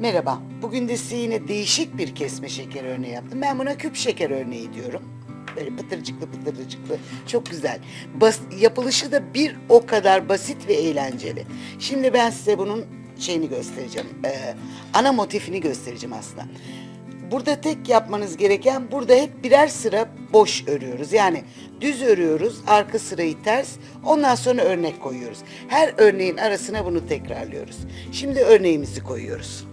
Merhaba. Bugün de size yine değişik bir kesme şeker örneği yaptım. Ben buna küp şeker örneği diyorum. Böyle pıtırcıklı pıtırcıklı. Çok güzel. Bas, yapılışı da bir o kadar basit ve eğlenceli. Şimdi ben size bunun şeyini göstereceğim. Ee, ana motifini göstereceğim aslında. Burada tek yapmanız gereken burada hep birer sıra boş örüyoruz. Yani düz örüyoruz, arka sırayı ters, ondan sonra örnek koyuyoruz. Her örneğin arasına bunu tekrarlıyoruz. Şimdi örneğimizi koyuyoruz.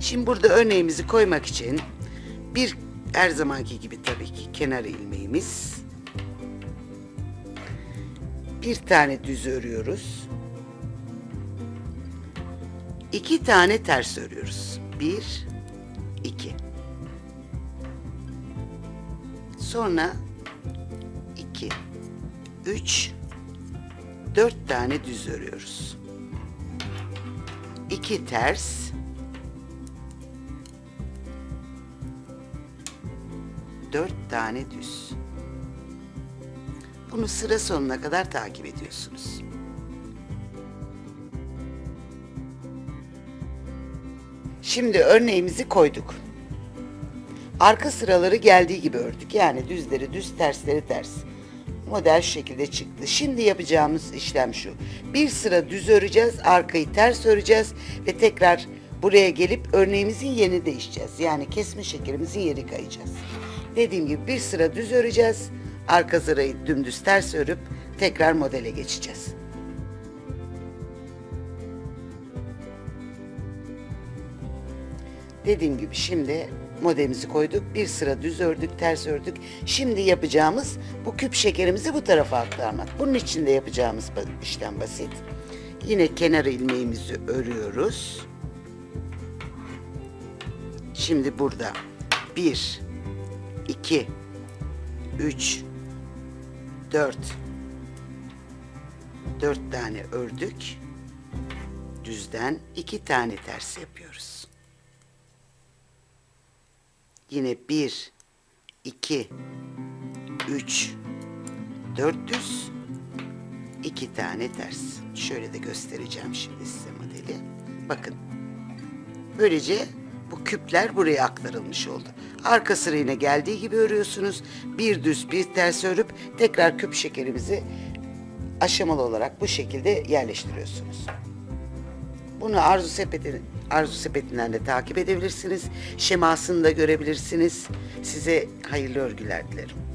Şimdi burada örneğimizi koymak için bir her zamanki gibi tabii ki kenar ilmeğimiz. Bir tane düz örüyoruz. İki tane ters örüyoruz. Bir, iki. Sonra iki, üç, dört tane düz örüyoruz. İki ters, dört tane düz. Bunu sıra sonuna kadar takip ediyorsunuz. Şimdi örneğimizi koyduk. Arka sıraları geldiği gibi ördük. Yani düzleri düz, tersleri ters. Model şu şekilde çıktı. Şimdi yapacağımız işlem şu. Bir sıra düz öreceğiz, arkayı ters öreceğiz ve tekrar buraya gelip örneğimizin yerini değişeceğiz. Yani kesme şekerimizin yeri kayacağız. Dediğim gibi bir sıra düz öreceğiz, arka sırayı dümdüz ters örüp tekrar modele geçeceğiz. Dediğim gibi şimdi modelimizi koyduk. Bir sıra düz ördük, ters ördük. Şimdi yapacağımız bu küp şekerimizi bu tarafa aktarmak. Bunun için de yapacağımız işlem basit. Yine kenar ilmeğimizi örüyoruz. Şimdi burada bir, iki, üç, dört, dört tane ördük. Düzden iki tane ters yapıyoruz. Yine bir, iki, üç, dört düz, iki tane ters. Şöyle de göstereceğim şimdi size modeli. Bakın. Böylece bu küpler buraya aktarılmış oldu. Arka sırayına geldiği gibi örüyorsunuz. Bir düz bir ters örüp tekrar küp şekerimizi aşamalı olarak bu şekilde yerleştiriyorsunuz. Bunu Arzu Sepeti Arzu Sepeti'nden de takip edebilirsiniz. Şemasını da görebilirsiniz. Size hayırlı örgüler dilerim.